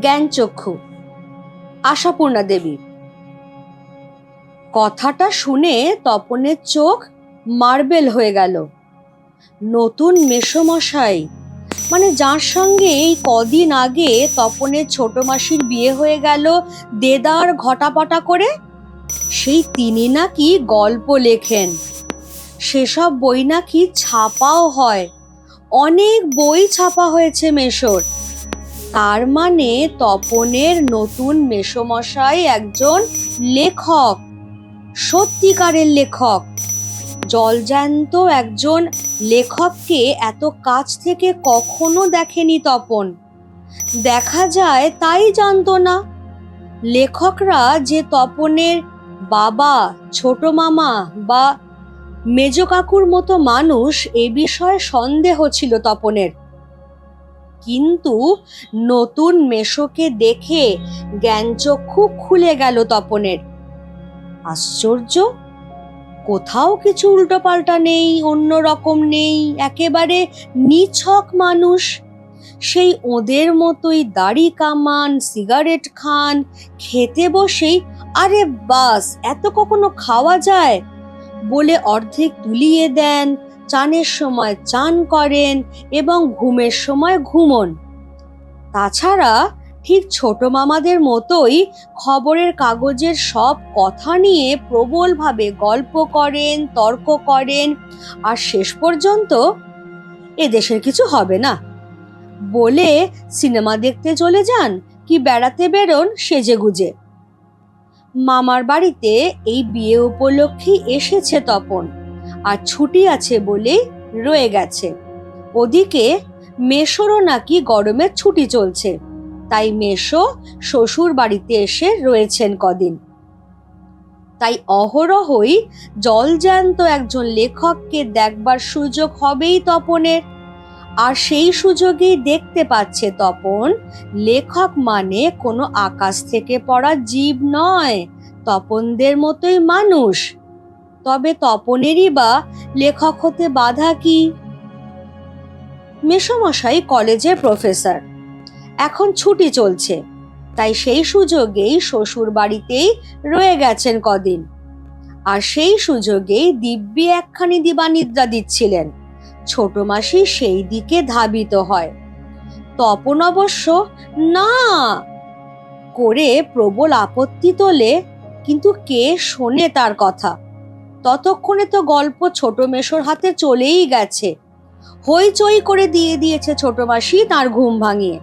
জ্ঞানচক্ষু। আশাপূর্ণা দেবী। কথাটা শুনে তপনের চোখ মার্বেল হয়ে গেল। নতুন মেসোমশাই মানে যার সঙ্গে এই কদিন আগে তপনের ছোট মাসির বিয়ে হয়ে গেল দেদার ঘটাপটা করে, সেই তিনি নাকি গল্প লেখেন। সেসব বই নাকি ছাপাও হয়। অনেক বই ছাপা হয়েছে মেশোর তার মানে তপনের নতুন মেসোমশাই একজন লেখক, সত্যিকারের লেখক। জলজ্যান্ত একজন লেখককে এত কাছ থেকে কখনো দেখেনি তপন। দেখা যায় তাই জানতো না। লেখকরা যে তপনের বাবা, ছোট মামা বা মেজ কাকুর মতো মানুষ, এ বিষয়ে সন্দেহ ছিল তপনের। কিন্তু নতুন মেশোকে দেখে জ্ঞানচক্ষু খুলে গেল তপনের। আশ্চর্য, কোথাও কিছু উল্টোপাল্টা নেই, অন্য রকম নেই, একেবারে নিছক মানুষ। সেই ওদের মতোই দাড়ি কামান, সিগারেট খান, খেতে বসেই আরে বাস, এত কখনো খাওয়া যায়? বলে অর্ধেক তুলিয়ে দেন চানের সময় চান করেন এবং ঘুমের সময় ঘুমন। তাছাড়া ঠিক ছোট মামাদের মতোই খবরের কাগজের সব কথা নিয়ে প্রবলভাবে গল্প করেন, তর্ক করেন, আর শেষ পর্যন্ত এ দেশের কিছু হবে না। বলে সিনেমা দেখতে চলে যান কি বেড়াতে বেরোন সেজে গুজে মামার বাড়িতে এই বিয়ে উপলক্ষে এসেছে তপন। আর ছুটি আছে বলেই রয়ে গেছে। ওদিকে মেশোরও নাকি গরমের ছুটি চলছে, তাই মেশো শ্বশুর বাড়িতে এসে রয়েছেন কদিন। তাই অহরহই জলজ্যান্ত একজন লেখককে দেখবার সুযোগ হবেই তপনের। আর সেই সুযোগেই দেখতে পাচ্ছে তপন, লেখক মানে কোনো আকাশ থেকে পড়া জীব নয়, তপনদের মতোই মানুষ। তবে তপনেরই বা লেখক হতে বাধা কি? মেসমশাই কলেজের প্রফেসর। এখন ছুটি চলছে, তাই সেই সুযোগেই শ্বশুর বাড়িতেই রয়ে গেছেন কদিন। আর সেই সুযোগেই দিব্যি একখানি দিবানিদ্রা দিচ্ছিলেন। ছোট মাসি সেই দিকে ধাবিত হয়। তপন অবশ্য, না! করে প্রবল আপত্তি তোলে, কিন্তু কে শোনে তার কথা? ততক্ষণে তো গল্প ছোট মেশোর হাতে চলেই গেছে। হইচই করে দিয়ে দিয়েছে ছোট মাসি তার ঘুম ভাঙিয়ে।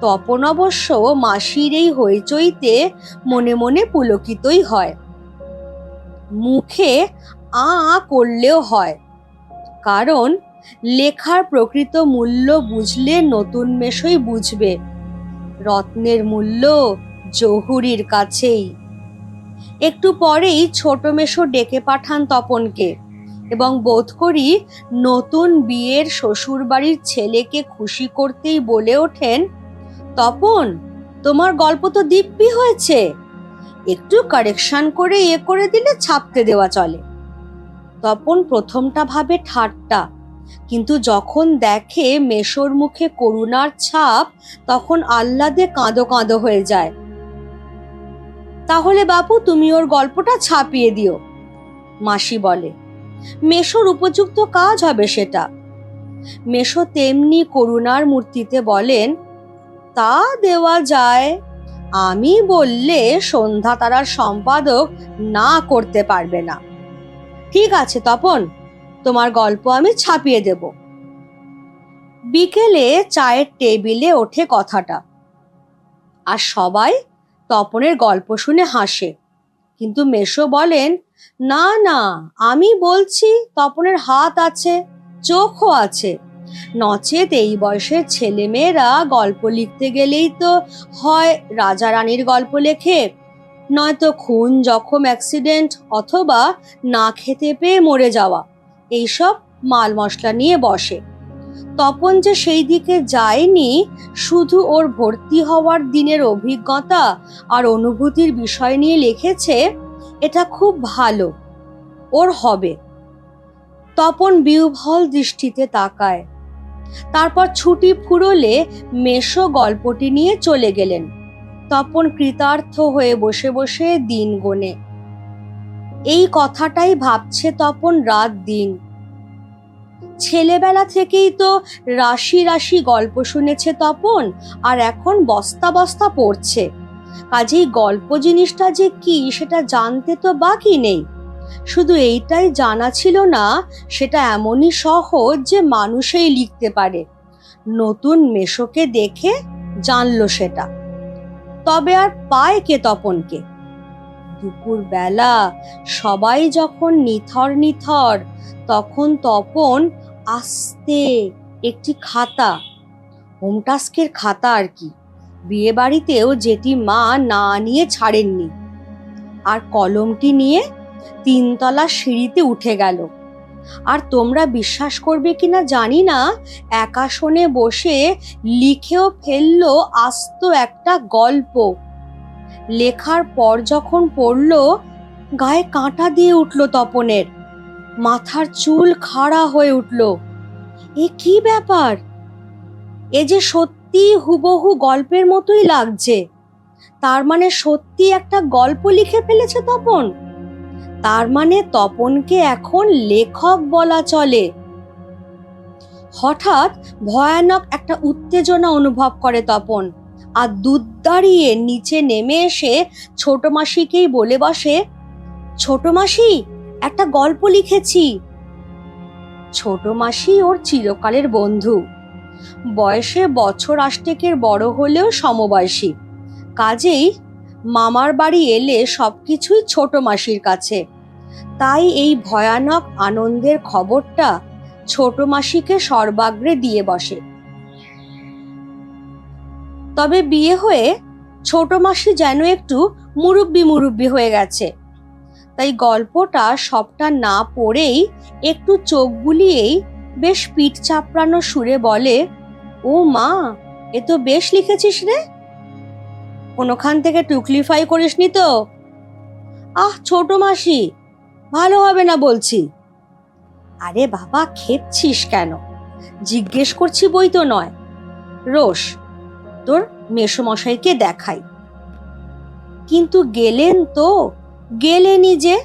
তপন অবশ্য মাসির এই হইচইতে মনে মনে পুলকিতই হয়। মুখে আ করলেও হয়। কারণ লেখার প্রকৃত মূল্য বুঝলে নতুন মেশই বুঝবে। রত্নের মূল্য জহুরির কাছেই। একটু পরেই ছোট মেশো ডেকে পাঠান তপনকে এবং বোধ করি নতুন বিয়ের শ্বশুর বাড়ির ছেলেকে খুশি করতেই বলে ওঠেন, তপন, তোমার গল্প তো দিব্যি হয়েছে। একটু কারেকশন করে এ করে দিলে ছাপতে দেওয়া চলে। তপন প্রথমটা ভাবে ঠাট্টা, কিন্তু যখন দেখে মেশোর মুখে করুণার ছাপ, তখন আহ্লাদে কাঁদো কাঁদো হয়ে যায়। তাহলে বাপু, তুমি ওর গল্পটা ছাপিয়ে দিও। মাসি বলে, মেশোর উপযুক্ত কাজ হবে সেটা। মেশো তেমনি করুণার মূর্তিতে বলেন, তা দেওয়া যায়। আমি বললে সন্ধ্যা তারার সম্পাদক না করতে পারবে না। ঠিক আছে তপন, তোমার গল্প আমি ছাপিয়ে দেব। বিকেলে চায়ের টেবিলে ওঠে কথাটা। আর সবাই তপনের গল্প শুনে হাসে। কিন্তু মেশো বলেন, না না, আমি বলছি তপনের হাত আছে, চোখও আছে। নচেত এই বয়সের ছেলেমেয়েরা গল্প লিখতে গেলেই তো হয় রাজা রানীর গল্প লেখে। নয়তো খুন, জখম, অ্যাক্সিডেন্ট অথবা না খেতে পেয়ে মরে যাওয়া। এইসব মাল মশলা নিয়ে বসে। তপন যে সেই দিকে যায়নি, শুধু ওর ভর্তি হওয়ার দিনের অভিজ্ঞতা আর অনুভূতির বিষয় নিয়ে লিখেছে, এটা খুব ভালো। ওর হবে। তপন বিহ্বল দৃষ্টিতে তাকায়। তারপর ছুটি ফুরলে মেশো গল্পটি নিয়ে চলে গেলেন। তপন কৃতার্থ হয়ে বসে বসে দিন গোনে। এই কথাটাই ভাবছে তপন রাত দিন। ছেলেবেলা থেকেই তো রাশি রাশি গল্প শুনেছে তপন, আর এখন বস্তা বস্তা পড়ছে। কাজেই গল্প জিনিসটা যে কি সেটা জানতে তো বাকি নেই। শুধু এইটাই জানা ছিল না, সেটা এমনই সহজ যে মানুষেই লিখতে পারে। নতুন মেশোকে দেখে জানলো সেটা। তবে আর পায় কে তপনকে? দুপুর বেলা সবাই যখন নিথর নিথর, তখন তপন আস্তে একটি খাতা, হোমটাস্কের খাতা আর কি। বিয়ে বাড়িতেও যেটি মা না নিয়ে ছাড়েননি। আর কলমটি নিয়ে তিনতলা সিঁড়িতে উঠে গেল। আর তোমরা বিশ্বাস করবে কি না জানি না, একা শোনে বসে লিখেও ফেলল আস্ত একটা গল্প। লেখার পর যখন পড়ল, গায়ে কাঁটা দিয়ে উঠল তপনের। মাথার চুল খাড়া হয়ে উঠল। এ কি ব্যাপার? এ যে সত্যি হুবহু গল্পের মতোই লাগছে। তার মানে সত্যি একটা গল্প লিখে ফেলেছে তপন? তার মানে তপনকে এখন লেখক বলা চলে। হঠাৎ ভয়ানক একটা উত্তেজনা অনুভব করে তপন। আর দুধ দাঁড়িয়ে নিচে নেমে এসে ছোট মাসিকেই বলে বসে, ছোট মাসি একটা গল্প লিখেছি। ছোট মাসি ওর চিরকালের বন্ধু। বয়সে বছর আষ্টেকের বড় হলেও সমবয়সী। কাজেই মামার বাড়ি এলে সবকিছুই ছোট মাসির কাছে। তাই এই ভয়ানক আনন্দের খবরটা ছোট মাসিকে সর্বাগ্রে দিয়ে বসে। তবে বিয়ে হয়ে ছোট মাসি যেন একটু মুরব্বি মুরব্বি হয়ে গেছে। তাই গল্পটা সবটা না পড়েই একটু চোখ বুলিয়েই বেশ পিঠ চাপড়ানো সুরে বলে, ও মা, এ তো বেশ লিখেছিস রে। কোনোখান থেকে টুকলিফাই করিসনি তো? আহ, ছোট মাসি, ভালো হবে না বলছি। আরে বাবা, খেপছিস কেন? জিজ্ঞেস করছি বই তো নয়। রোষ তোর মেসমশাইকে দেখাই। কিন্তু গেলেন তো? গেলেনি যে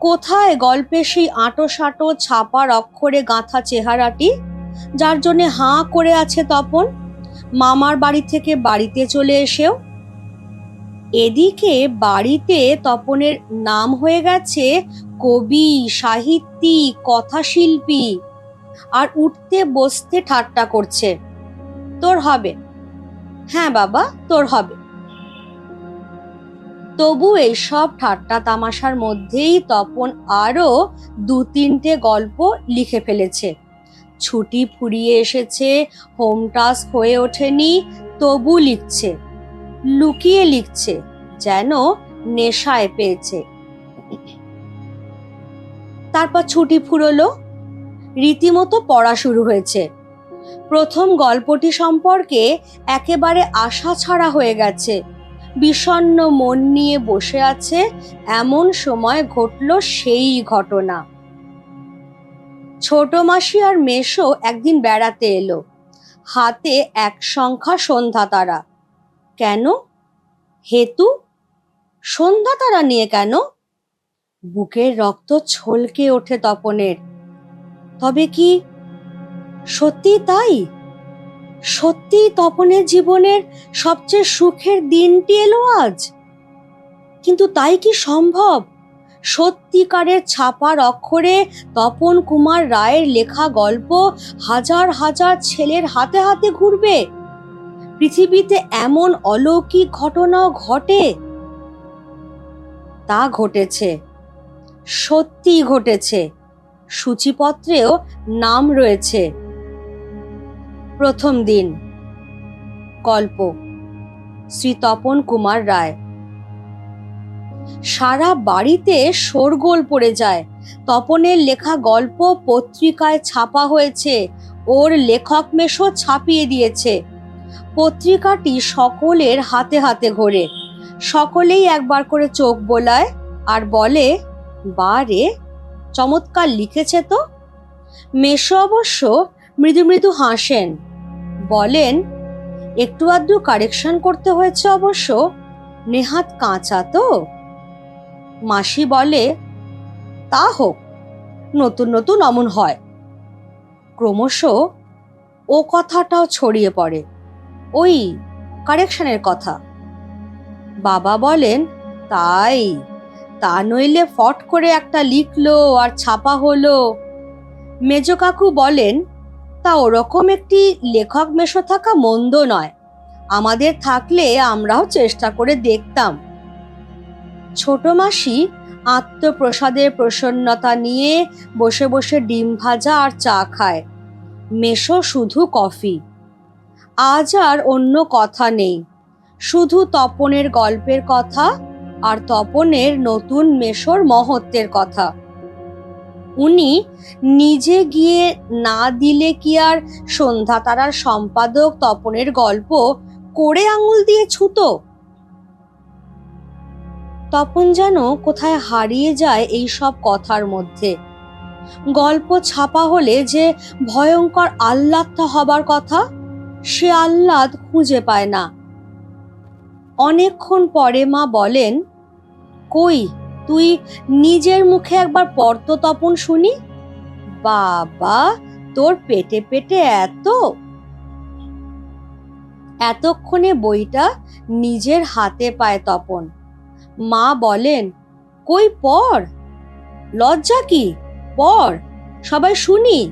কোথায় গল্পে সেই আঁটো সাঁটো ছাপার অক্ষরে গাঁথা চেহারাটি, যার জন্যে হাঁ করে আছে তপন? মামার বাড়ি থেকে বাড়িতে চলে এসেও? এদিকে বাড়িতে তপনের নাম হয়ে গেছে কবি, সাহিত্যিক, কথাশিল্পী, আর উঠতে বসতে ঠাট্টা করছে। তোর হবে। হ্যাঁ বাবা, তোর হবে। তবু এইসব ঠাট্টা তামাশার মধ্যেই তপন আরও দু তিনটে গল্প লিখে ফেলেছে। ছুটি ফুরিয়ে এসেছে, হোম টাস্ক হয়ে ওঠেনি, তবু লিখছে, লুকিয়ে লিখছে, যেন নেশায় পেয়েছে। তারপর ছুটি ফুরলো। রীতিমতো পড়া শুরু হয়েছে। প্রথম গল্পটি সম্পর্কে একেবারে আশা ছাড়া হয়ে গেছে। বিষণ্ণ মন নিয়ে বসে আছে, এমন সময় ঘটল সেই ঘটনা। ছোট মাসি আর মেশো একদিন বেড়াতে এলো। হাতে এক সংখ্যা সন্ধ্যা তারা। কেন? হেতু? সন্ধ্যা তারা নিয়ে কেন? বুকের রক্ত ছলকে ওঠে তপনের। তবে কি সত্যি তাই? সত্যি তপনের জীবনের সবচেয়ে সুখের দিনটি এলো আজ? কিন্তু তাই কি সম্ভব? সত্যিকারের ছাপার অক্ষরে তপন কুমার রায়ের লেখা গল্প হাজার হাজার ছেলের হাতে হাতে ঘুরবে? পৃথিবীতে এমন অলৌকিক ঘটনাও ঘটে? তা ঘটেছে। সত্যি ঘটেছে। সূচিপত্রেও নাম রয়েছে। প্রথম দিন। গল্প। শ্রী তপন কুমার রায়। সারা বাড়িতে শোরগোল পড়ে যায়। তপনের লেখা গল্প পত্রিকায় ছাপা হয়েছে। ওর লেখক মেশো ছাপিয়ে দিয়েছে। পত্রিকাটি সকলের হাতে হাতে ঘোরে। সকলেই একবার করে চোখ বোলায় আর বলে, বা রে, চমৎকার লিখেছে তো। মেশো অবশ্য মৃদু মৃদু হাসেন। বলেন, একটু আধটু কারেকশন করতে হয়েছে অবশ্য। নেহাত কাঁচা তো? মাসি বলে, তা হোক, নতুন নতুন অমন হয়। ক্রমশ ও কথাটাও ছড়িয়ে পড়ে। ওই কারেকশনের কথা। বাবা বলেন, তাই, তা নইলে ফট করে একটা লিখলো আর ছাপা হলো। মেজ কাকু বলেন তা ওরকম একটি লেখক মেশো থাকা মন্দ নয়। আমাদের থাকলে আমরাও চেষ্টা করে দেখতাম। ছোট মাসি আত্মপ্রসাদের প্রসন্নতা নিয়ে বসে বসে ডিম ভাজা আর চা খায়। মেশো শুধু কফি। আজ আর অন্য কথা নেই। শুধু তপনের গল্পের কথা আর তপনের নতুন মেশোর মহত্বের কথা। উনি নিজে গিয়ে না দিলে কি আর সন্ধ্যা তারার সম্পাদক তপনের গল্প করে আঙুল দিয়ে ছুতো? তপন যেন কোথায় হারিয়ে যায় এই সব কথার মধ্যে। গল্প ছাপা হলে যে ভয়ঙ্কর আহ্লাদটা হবার কথা, সে আহ্লাদ খুঁজে পায় না। অনেকক্ষণ পরে মা বলেন, কই তুই নিজের মুখে একবার পড়তো তপন শুনি? বাবা, তোর পেটে পেটে এত। এতক্ষণে বইটা নিজের হাতে পায় তপন। মা বলেন, কই পড় লজ্জা কি? পড় সবাই শুনি।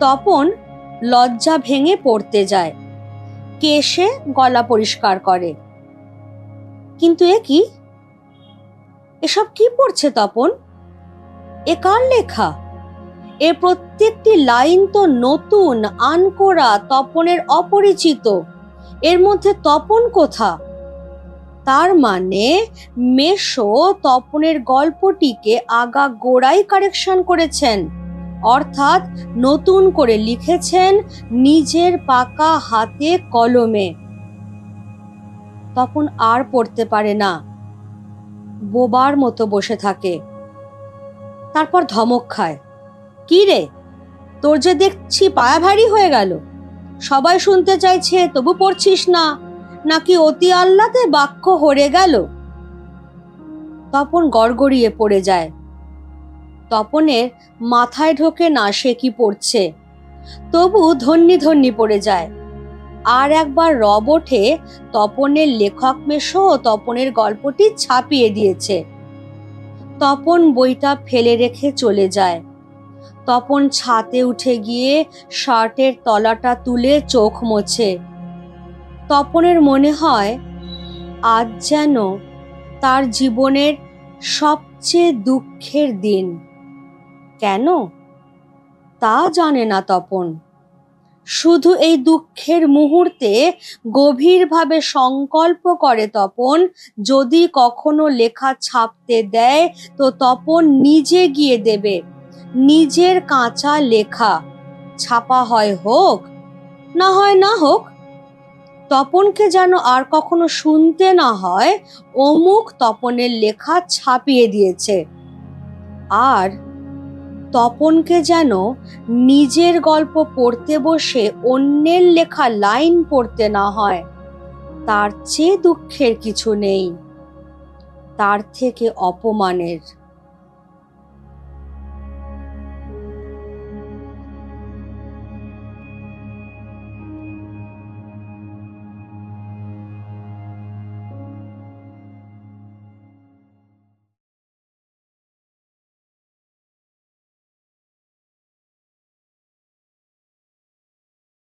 তপন লজ্জা ভেঙে পড়তে যায়। কেশে গলা পরিষ্কার করে। কিন্তু এ কি? এসব কি পড়ছে তপন? এ কার লেখা? এর প্রত্যেকটি লাইন তো নতুন, আনকোরা, তপনের অপরিচিত। এর মধ্যে তপন কোথা? তার মানে মেশো তপনের গল্পটিকে আগা গোড়াই কারেকশন করেছেন। অর্থাৎ নতুন করে লিখেছেন নিজের পাকা হাতে কলমে। তপন আর পড়তে পারে না। বোবার মতো বসে থাকে। তারপর ধমক খায়। কি রে? তোর যে দেখছি পায়া ভারী হয়ে গেল। সবাই শুনতে চাইছে, তবু পড়ছিস না। নাকি অতি আহ্লাদে বাক্য হরে গেল? তপন গড়গড়িয়ে পড়ে যায়। তপনের মাথায় ঢোকে না সে কি পড়ছে। তবু ধন্যি ধন্যি পড়ে যায়। আর একবার রব ওঠে, তপনের লেখক মেশো তপনের গল্পটি ছাপিয়ে দিয়েছে। তপন বইটা ফেলে রেখে চলে যায়। তপন ছাতে উঠে গিয়ে শার্টের তলাটা তুলে চোখ মোছে। তপনের মনে হয়, আজ যেন তার জীবনের সবচেয়ে দুঃখের দিন। কেন? তা জানে না তপন। শুধু এই দুঃখের মুহূর্তে গভীরভাবে সংকল্প করে তপন, যদি কখনো লেখা ছাপতে দেয়, তো তপন নিজে গিয়ে দেবে। নিজের কাঁচা লেখা ছাপা হয় হোক, না হয় না হোক, তপনকে যেন আর কখনো শুনতে না হয়, অমুক তপনের লেখা ছাপিয়ে দিয়েছে। আর তপনকে যেন নিজের গল্প পড়তে বসে অন্যের লেখা লাইন পড়তে না হয়, তার চেয়ে দুঃখের কিছু নেই। তার থেকে অপমানের।